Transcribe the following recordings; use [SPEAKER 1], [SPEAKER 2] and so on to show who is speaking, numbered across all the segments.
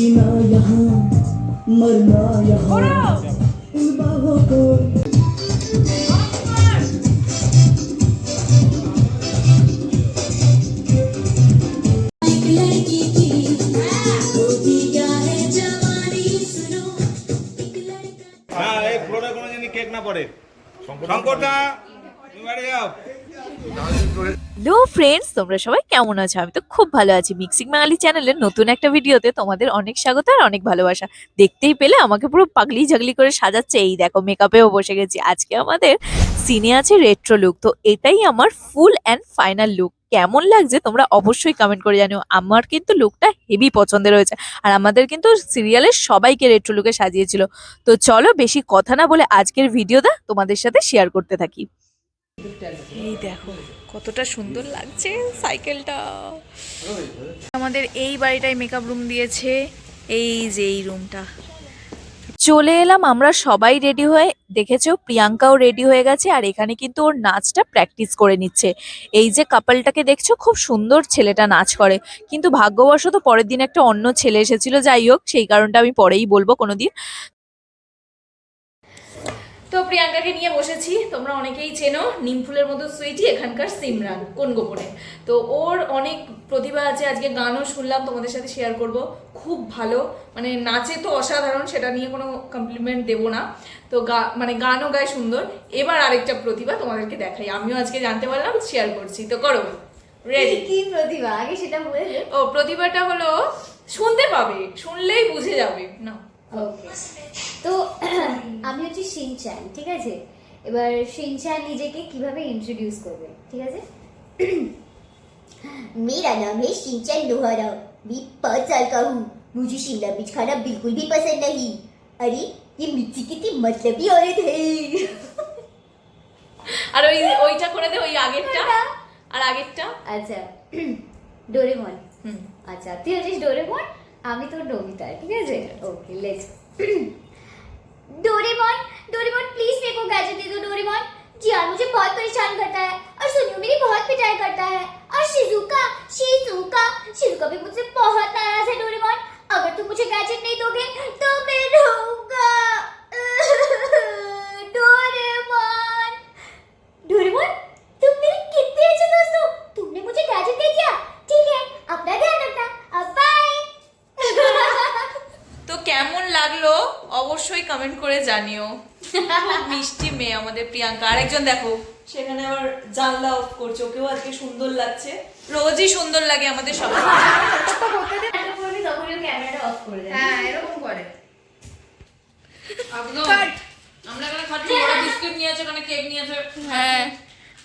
[SPEAKER 1] जीना यहाँ मरना यहाँ इन बाहों को एक लड़की की होती क्या है जवानी सुनो एक लड़का
[SPEAKER 2] হ্যাঁ এই ফ্লোরে কোনো জিনিস কেক না পড়ে শঙ্করদা তুমি বাড়ি যাও
[SPEAKER 3] হ্যালো ফ্রেন্ডস তোমরা সবাই কেমন আছো? আমি তো খুব ভালো আছি। মিক্সিং বাঙালি চ্যানেলের নতুন একটা ভিডিওতে তোমাদের অনেক স্বাগত আর অনেক ভালোবাসা। দেখতেই পেলে আমাকে পুরো পাগলি ঝাগলি করে সাজাচ্ছে। এই দেখো মেকআপেও বসে গেছি। আজকে আমাদের সিনে আছে রেট্রো লুক তো এটাই আমার ফুল অ্যান্ড ফাইনাল লুক কেমন লাগছে তোমরা অবশ্যই কমেন্ট করে জানিও। আমার কিন্তু লুকটা হেভি পছন্দের হয়েছে। আর আমাদের কিন্তু সিরিয়ালের সবাইকে রেট্রো লুকে সাজিয়েছিল। তো চলো, বেশি কথা না বলে আজকের ভিডিওটা তোমাদের সাথে শেয়ার করতে থাকি। এই দেখো, কতটা সুন্দর লাগছে সাইকেলটা। আমাদের এই বাড়িটায় মেকআপ রুম দিয়েছে, এই যে এই রুমটা চলে এলাম, আমরা সবাই রেডি হয়ে, দেখেছ? প্রিয়াঙ্কাও রেডি হয়ে গেছে, আর এখানে কিন্তু ওর নাচটা প্র্যাকটিস করে নিচ্ছে। এই যে কাপলটাকে দেখছ, খুব সুন্দর ছেলেটা নাচ করে। কিন্তু ভাগ্যবশত পরের দিন একটা অন্য ছেলে এসেছিল, যাই হোক, সেই কারণটা আমি পরেই বলব কোনোদিন। তো প্রিয়াঙ্কাকে নিয়ে বসেছি। তোমরা অনেকেই চেনো নিমফুলের মতো সুইটি এখানকার সিমরান কোন গোপনে। তো ওর অনেক প্রতিভা আছে আজকে গানও শুনলাম তোমাদের সাথে শেয়ার করব। খুব ভালো মানে নাচে তো অসাধারণ সেটা নিয়ে কোনো কমপ্লিমেন্ট দেবো না। তো গা মানে গানও গায় সুন্দর। এবার আরেকটা প্রতিভা তোমাদেরকে দেখাই। আমিও আজকে জানতে পারলাম শেয়ার করছি। তো করো রেডি
[SPEAKER 4] কি প্রতিভা? আগে সেটা বলে
[SPEAKER 3] ও প্রতিভাটা হলো শুনতে পাবে শুনলেই বুঝে যাবে। না
[SPEAKER 4] ওকে তো আমি হচ্ছে শিনচান ঠিক আছে এবার শিনচান নিজেকে কিভাবে ইন্ট্রোডিউস করবে ঠিক আছে
[SPEAKER 5] मेरा नाम है सिंचन लोहारा मैं पाँच साल का हूँ मुझे शिमला मिर्च खाना बिल्कुल भी पसंद नहीं अरे ये मिर्ची कितनी मतलबी औरत है
[SPEAKER 3] আর ওই ওইটা করে দে ওই আগেরটা আর আগেরটা
[SPEAKER 4] আচ্ছা ডোরেমন
[SPEAKER 3] হুম
[SPEAKER 4] আচ্ছা তুই হচ্ছিস ডোরেমন আমি তোর নমিতা ঠিক আছে okay let's
[SPEAKER 5] Doraemon Doraemon please मेरे को गैजेट दे दो डोरेमोन जियान मुझे बहुत परेशान करता है और सुनियो मेरी बहुत पिटाई करता है और शिजुका शिजुका शिजुका भी मुझसे
[SPEAKER 3] লাগল অবশ্যই কমেন্ট করে জানিও। খুব মিষ্টি মেয়ে আমাদের প্রিয়াঙ্কা। আরেকজন দেখো। সেখানে আবার জানলা অফ করছে। ওকেও আজকে সুন্দর লাগছে। রোজই সুন্দর লাগে আমাদের সবাই
[SPEAKER 4] তখনই ক্যামেরাটা অফ করে।
[SPEAKER 6] হ্যাঁ এরকম করে
[SPEAKER 3] আমরা এখানে খাচ্ছি ওরা বিস্কুট ওখানে কেক নিয়েছে হ্যাঁ।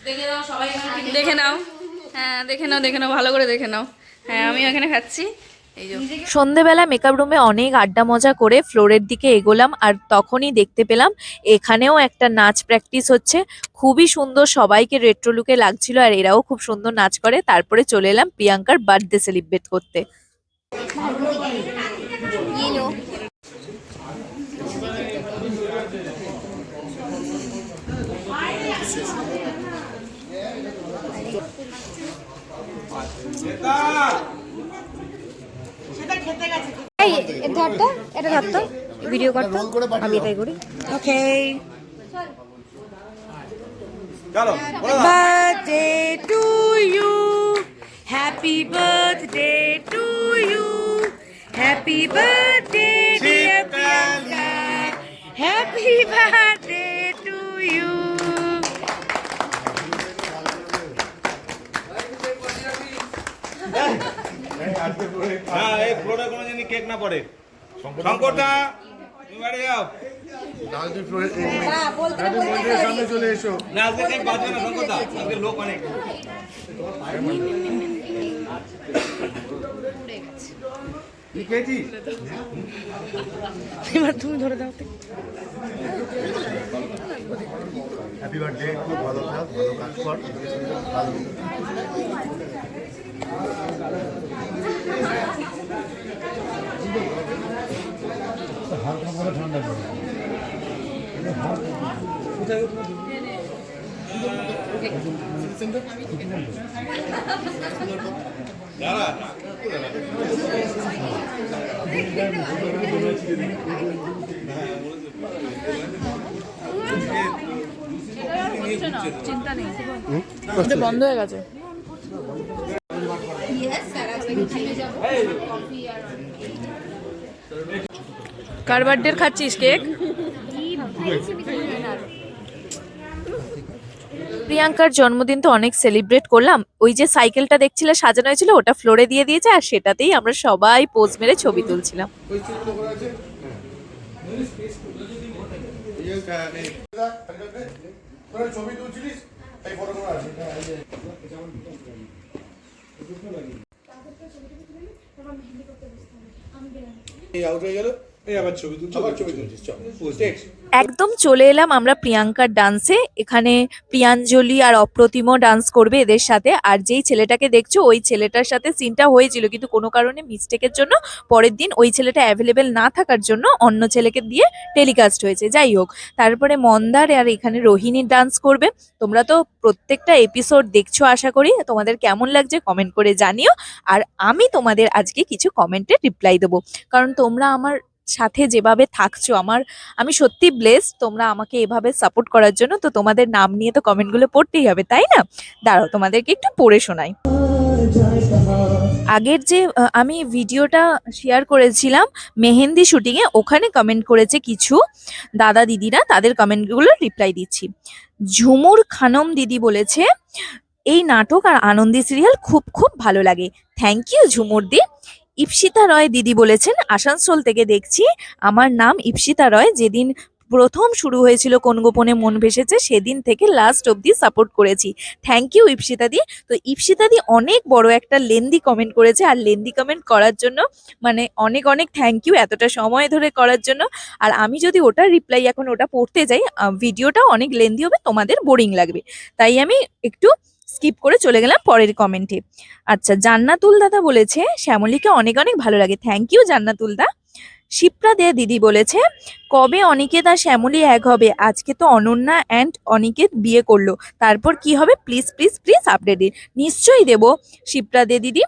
[SPEAKER 3] দেখে দাও সবাই
[SPEAKER 6] দেখে নাও। হ্যাঁ দেখে নাও দেখে নাও ভালো করে দেখে নাও। হ্যাঁ আমি এখানে খাচ্ছি।
[SPEAKER 3] সন্ধেবেলা মেকআপ রুমে অনেক আড্ডা মজা করে ফ্লোরের দিকে এগোলাম আর তখনই দেখতে পেলাম এখানেও একটা নাচ প্র্যাকটিস হচ্ছে। খুবই সুন্দর সবাইকে রেট্রো লুকে লাগছিল আর এরাও খুব সুন্দর নাচ করে। তারপরে চলে এলাম প্রিয়াঙ্কার বার্থডে সেলিব্রেট করতে।
[SPEAKER 4] এই ধরতো এটা ধরতো ভিডিও করতো আমি এটাই করি ওকে
[SPEAKER 2] চলো বলো দাও।
[SPEAKER 6] birthday to you happy birthday to you happy birthday dear
[SPEAKER 2] হ্যাঁ এই ফ্লোরে কোনো জিনিস কেক না পড়ে। শঙ্করদা তুমি বাড়ি যাও।
[SPEAKER 7] মন্দিরের সামনে চলে এসো।
[SPEAKER 2] না আজকে কেক বাঁচবে না শঙ্করদা আজকে লোক অনেক।
[SPEAKER 6] এবার তুমি ধরে দাও। তো।
[SPEAKER 7] হ্যাপি বার্থডে খুব ভালো থাক ভালো কাজ কর। ভালো হালকা করে ঠান্ডা করে
[SPEAKER 2] যারা
[SPEAKER 6] চিন্তা নেই এটা বন্ধ হয়ে গেছে কার বার্থডে খাচ্ছিস কেক
[SPEAKER 3] প্রিয়াঙ্কার জন্মদিন তো অনেক সেলিব্রেট করলাম ওই যে সাইকেলটা দেখছিলে সাজানো হয়েছিল ওটা ফ্লোরে দিয়ে দিয়েছে আর সেটাতেই আমরা সবাই পোজ মেরে ছবি তুলছিলাম
[SPEAKER 7] এই আউট হয়ে গেল
[SPEAKER 3] একদম চলে এলাম আমরা প্রিয়াঙ্কার ডান্সে এখানে প্রিয়াঞ্জলি আর অপ্রতিমও ডান্স করবে এদের সাথে। আর যেই ছেলেটাকে দেখছ ওই ছেলেটার সাথে সিনটা হয়েছিল। কিন্তু কোনো কারণে মিস্টেকের জন্য পরের দিন ওই ছেলেটা অ্যাভেলেবেল না থাকার জন্য অন্য ছেলেকে দিয়ে টেলিকাস্ট হয়েছে। যাই হোক তারপরে মন্দার আর এখানে রোহিণী ডান্স করবে। তোমরা তো প্রত্যেকটা এপিসোড দেখছ আশা করি। তোমাদের কেমন লাগছে কমেন্ট করে জানিও। আর আমি তোমাদের আজকে কিছু কমেন্টে রিপ্লাই দেবো। কারণ তোমরা আমার সাথে যেভাবে থাকছো, আমার, আমি সত্যি ব্লেস তোমরা আমাকে এভাবে সাপোর্ট করার জন্য। তো তোমাদের নাম নিয়ে তো কমেন্টগুলো পড়তেই হবে, তাই না? দাঁড়াও, তোমাদেরকে একটু পড়ে শোনাই। আগের যে আমি ভিডিওটা শেয়ার করেছিলাম, মেহেন্দি শুটিংয়ে ওখানে কমেন্ট করেছে কিছু দাদা দিদিরা, তাদের কমেন্টগুলো রিপ্লাই দিচ্ছি। ঝুমুর খানম দিদি বলেছে, এই নাটক আর আনন্দী সিরিয়াল খুব খুব ভালো লাগে। থ্যাংক ইউ ঝুমুর দি। ইপসিতা রয় দিদি বলেছেন, আসানসোল থেকে দেখছি আমার নাম ইপসিতা রয়, যেদিন প্রথম শুরু হয়েছিল কোন গোপনে মন ভেসেছে, সেদিন থেকে লাস্ট অবধি সাপোর্ট করেছি। থ্যাংক ইউ ইপসিতাদি তো ইপসিতাদি অনেক বড় একটা লেন্দি কমেন্ট করেছে, আর লেন্দি কমেন্ট করার জন্য মানে অনেক অনেক থ্যাংক ইউ এতটা সময় ধরে করার জন্য। আর আমি যদি ওটা রিপ্লাই এখন ওটা পড়তে যাই ভিডিওটা অনেক লেন্দি হবে, তোমাদের বোরিং লাগবে। তাই আমি একটু স্কিপ করে চলে গেলাম পরের কমেন্টে আচ্ছা জান্নাতুল দাদা বলেছে, শ্যামলীকে অনেক অনেক ভালো লাগে। থ্যাংক ইউ জান্নাতুল দা। শিপ্রা দে দিদি বলেছে, কবে অনিকেত আর শ্যামলী এক হবে? আজকে তো অনন্যা অ্যান্ড অনিকেত বিয়ে করল। তারপর কি হবে? প্লিজ প্লিজ প্লিজ আপডেট দিন নিশ্চয়ই দেবো। শিপ্রা দে দিদি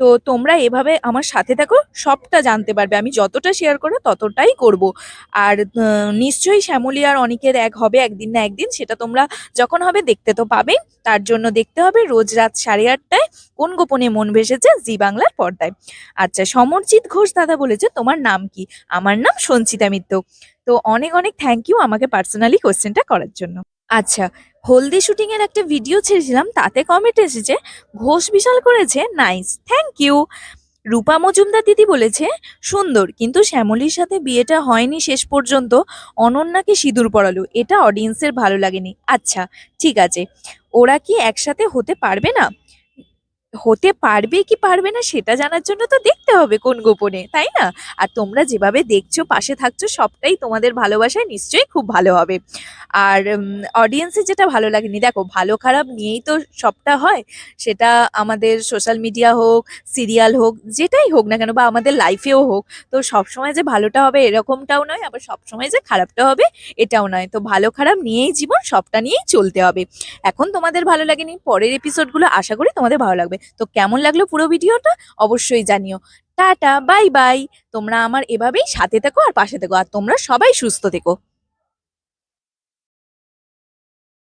[SPEAKER 3] তো তোমরা এভাবে আমার সাথে থাকো, সবটা জানতে পারবে। আমি যতটা শেয়ার করো ততটাই করব। আর নিশ্চয়ই শ্যামলী আর অনেকের এক হবে, একদিন না একদিন, সেটা তোমরা যখন হবে দেখতে তো পাবেই তার জন্য দেখতে হবে রোজ রাত সাড়ে আটটায় কোন গোপনে মন ভেসেছে জি বাংলার পর্দায়। আচ্ছা সমরজিৎ ঘোষ দাদা বলেছে, তোমার নাম কি? আমার নাম সঞ্চিতা মিত্র। তো অনেক অনেক থ্যাংক ইউ আমাকে পার্সোনালি কোশ্চেনটা করার জন্য। আচ্ছা হলদি শুটিং এর একটা ভিডিও ছেড়েছিলাম, তাতে কমেন্ট এসেছে, ঘোষ বিশাল করেছে nice thank you Rupa Majumdar দিদি বলেছে, সুন্দর, কিন্তু শ্যামলির সাথে বিয়েটা হয়নি শেষ পর্যন্ত, অনন্যাকে সিঁদুর পড়ালো এটা অডিয়েন্সের ভালো লাগেনি। আচ্ছা ঠিক আছে, ওরা কি একসাথে হতে পারবে না? হতে পারবে কি পারবে না সেটা জানার জন্য তো দেখতে হবে কোন গোপনে, তাই না? আর তোমরা যেভাবে দেখছ, পাশে থাকছো, সবটাই তোমাদের ভালোবাসায় নিশ্চয়ই খুব ভালো হবে। আর অডিয়েন্সের যেটা ভালো লাগেনি, দেখো ভালো খারাপ নিয়েই তো সবটা হয়। সেটা আমাদের সোশ্যাল মিডিয়া হোক সিরিয়াল হোক, যেটাই হোক না কেন বা আমাদের লাইফেও হোক, তো সবসময় যে ভালোটা হবে এরকমটাও নয়, আবার সবসময় যে খারাপটা হবে এটাও নয়। তো ভালো খারাপ নিয়েই জীবন সবটা নিয়েই চলতে হবে। এখন তোমাদের ভালো লাগেনি, পরের এপিসোডগুলো আশা করি তোমাদের ভালো লাগবে। তো কেমন লাগল পুরো ভিডিওটা? অবশ্যই জানিও। Tata, bye bye. তোমরা আমার এভাবেই সাথে থেকো আর পাশে থেকো। আর তোমরা সবাই সুস্থ থেকো।